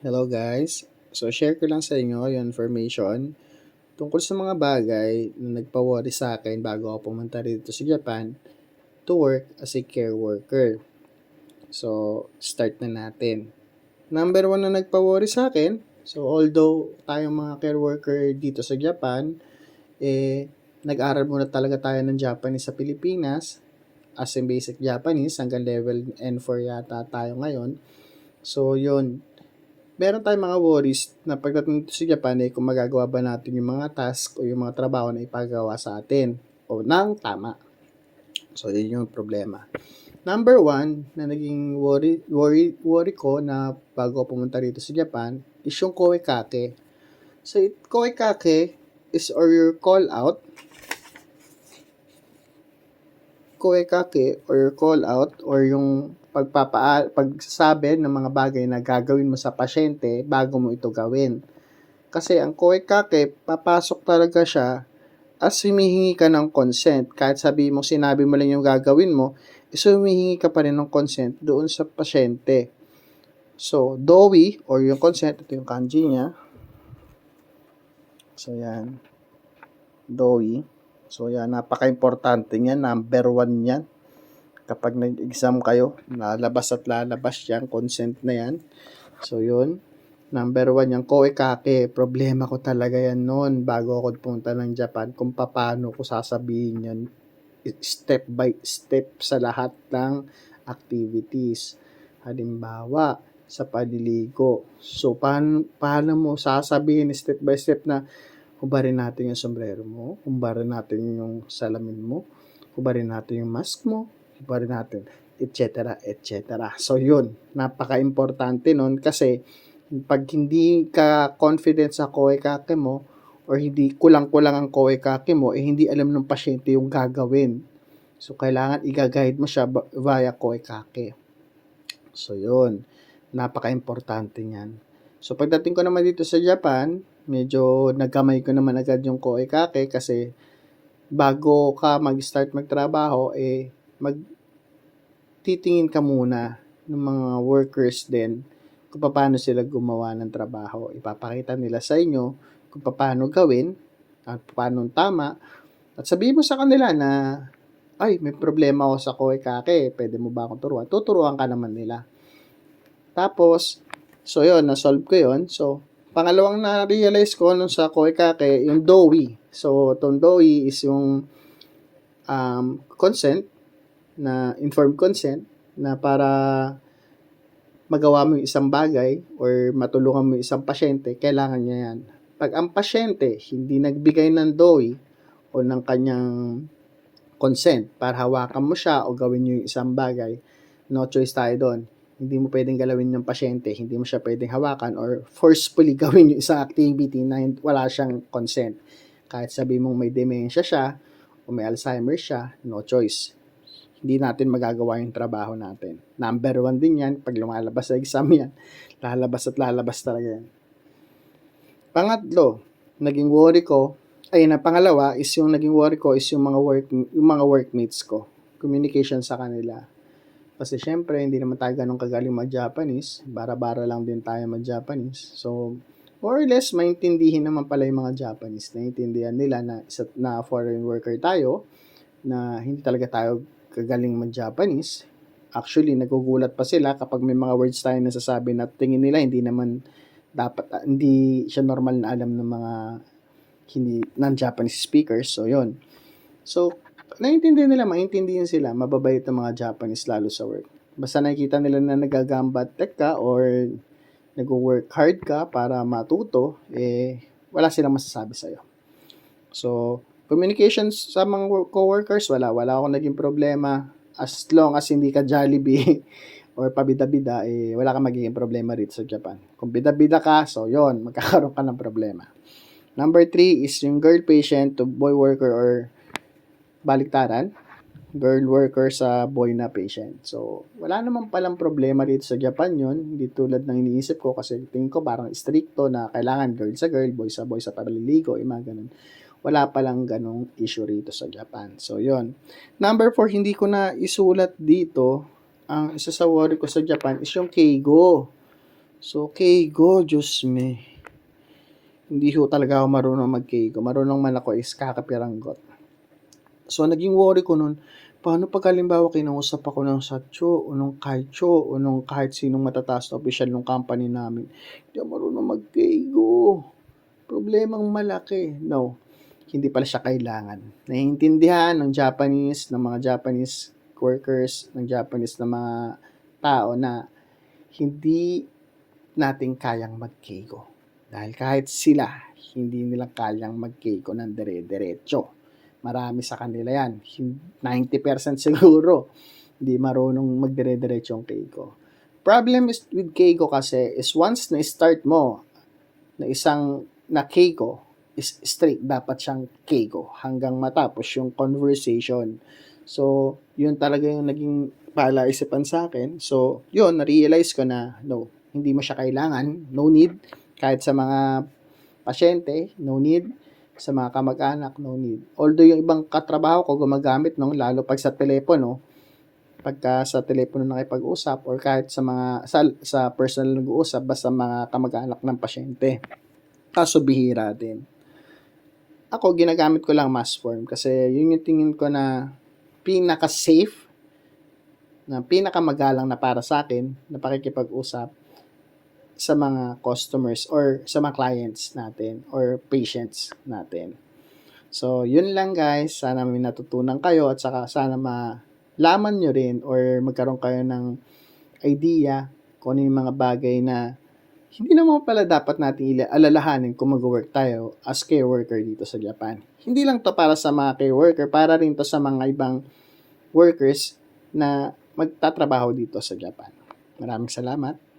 Hello guys. So share ko lang sa inyo yung information tungkol sa mga bagay na nagpa-worry sa akin bago ako pumunta dito sa Japan to work as a care worker. So start na natin. Number one na nagpa-worry sa akin, so although tayong mga care worker dito sa Japan, eh nag-aral muna talaga tayo ng Japanese sa Pilipinas as in basic Japanese hanggang level N4 yata tayo ngayon. So yun, meron tayong mga worries na pagdating dito sa Japan eh kung magagawa ba natin yung mga task o yung mga trabaho na ipagawa sa atin o nang tama. So, yun yung problema. Number one na naging worry, worry, worry ko na bago pumunta dito sa Japan is yung koekake. So, it, koekake is or your call out koekake or call out or yung pagpapa pagsasabi ng mga bagay na gagawin mo sa pasyente bago mo ito gawin. Kasi ang koekake, papasok talaga siya as humihingi ka ng consent. Kahit sabi mo, sinabi mo lang yung gagawin mo, is humihingi ka pa rin ng consent doon sa pasyente. So, DOI or yung consent, ito yung kanji niya. So, yan. DOI. So, yan, napaka-importante niyan. Number one yan. Kapag nag-exam kayo, lalabas at lalabas yan. Consent na yan. So, yun. Number one yung koekake. Problema ko talaga yan noon bago ako pumunta ng Japan kung paano ko sasabihin yan step by step sa lahat ng activities. Halimbawa, sa paliligo. So, paano, paano mo sasabihin step by step na hubarin natin yung sombrero mo, hubarin natin yung salamin mo, hubarin natin yung mask mo, hubarin natin, etc. etc. So, yun. Napaka-importante nun kasi pag hindi ka confident sa koekake mo or hindi kulang-kulang ang koekake mo, eh hindi alam ng pasyente yung gagawin. So, kailangan i-guide mo siya via koekake. So, yun. Napaka-importante niyan. So, pagdating ko naman dito sa Japan, medyo nagkamay ko naman agad yung koekake kasi bago ka mag-start magtrabaho, eh, mag titingin ka muna ng mga workers din kung paano sila gumawa ng trabaho. Ipapakita nila sa inyo kung paano gawin at paano tama. At sabihin mo sa kanila na, ay, may problema ako sa koekake, pwede mo ba akong turuan? Tuturuan ka naman nila. Tapos, so yun, na-solve ko yun. So, pangalawang na-realize ko nung sa koekake, yung DOI. So, itong DOI is yung um, consent, na informed consent, na para magawa mo yung isang bagay or matulungan mo yung isang pasyente, kailangan niya yan. Pag ang pasyente hindi nagbigay ng DOI o ng kanyang consent para hawakan mo siya o gawin niyo yung isang bagay, no choice tayo doon. Hindi mo pwedeng galawin ng pasyente, hindi mo siya pwedeng hawakan or forcefully gawin yung isang activity na wala siyang consent. Kahit sabi mong may dementia siya o may Alzheimer siya, no choice hindi natin magagawa yung trabaho natin. Number one din yan, pag lumalabas sa exam yan, lalabas at lalabas talaga yan. Pangatlo, naging worry ko, ay na pangalawa is yung naging worry ko is yung mga work yung mga workmates ko. Communication sa kanila. Kasi syempre, hindi naman tayo ganun kagaling mag-Japanese. Bara-bara lang din tayo mag-Japanese. So, more or less, maintindihin naman pala yung mga Japanese. Naintindihan nila na, isa, na foreign worker tayo, na hindi talaga tayo kagaling mag-Japanese. Actually, nagugulat pa sila kapag may mga words tayo nasasabi na tingin nila hindi naman dapat, uh, hindi siya normal na alam ng mga hindi non-Japanese speakers. So, yon So, naiintindihan nila, maintindihan sila, mababait ang mga Japanese lalo sa work. Basta nakikita nila na nagagambat tek ka or nag-work hard ka para matuto, eh, wala silang masasabi sa'yo. So, Communications sa mga co-workers, wala. Wala akong naging problema. As long as hindi ka Jollibee or pabida-bida, eh, wala kang magiging problema rito sa Japan. Kung bida-bida ka, so yon magkakaroon ka ng problema. Number three is yung girl patient to boy worker or baliktaran. Girl worker sa boy na patient. So, wala naman palang problema dito sa Japan yon Hindi tulad ng iniisip ko kasi tingin ko parang stricto na kailangan girl sa girl, boy sa boy sa paliligo, eh, mga ganun wala palang ganong issue rito sa Japan. So, yon Number 4, hindi ko na isulat dito. Ang isa sa worry ko sa Japan is yung Keigo. So, Keigo, Diyos me. Hindi ho talaga ako marunong mag-Keigo. Marunong man ako is kakapiranggot. So, naging worry ko nun, paano pag halimbawa kinausap ako ng Satcho, o nung Kaicho, o nung kahit sinong matataas na official ng company namin. Hindi ako marunong mag-Keigo. Problemang malaki. No, hindi pala siya kailangan. Naiintindihan ng Japanese, ng mga Japanese workers, ng Japanese na mga tao na hindi natin kayang mag-Keigo. Dahil kahit sila, hindi nila kayang mag-Keigo ng dire-diretso. Marami sa kanila yan. Hin- 90% siguro hindi marunong magdire-diretso ang Keiko. Problem is with Keiko kasi is once na start mo na isang na Keiko is straight dapat siyang Keiko hanggang matapos yung conversation. So, yun talaga yung naging palaisipan sa akin. So, yun, na-realize ko na no, hindi mo siya kailangan, no need kahit sa mga pasyente, no need sa mga kamag-anak, no need. Although yung ibang katrabaho ko gumagamit nung lalo pag sa telepono, pagka sa telepono nakipag-usap or kahit sa mga sa, sa personal nag-uusap basta mga kamag-anak ng pasyente. Kaso bihira din. Ako ginagamit ko lang mass form kasi yun yung tingin ko na pinaka-safe na pinakamagalang na para sa akin na pakikipag-usap sa mga customers or sa mga clients natin or patients natin. So, yun lang guys. Sana may natutunan kayo at saka sana malaman nyo rin or magkaroon kayo ng idea kung ano yung mga bagay na hindi naman pala dapat natin alalahanin kung mag-work tayo as care worker dito sa Japan. Hindi lang to para sa mga care worker, para rin to sa mga ibang workers na magtatrabaho dito sa Japan. Maraming salamat.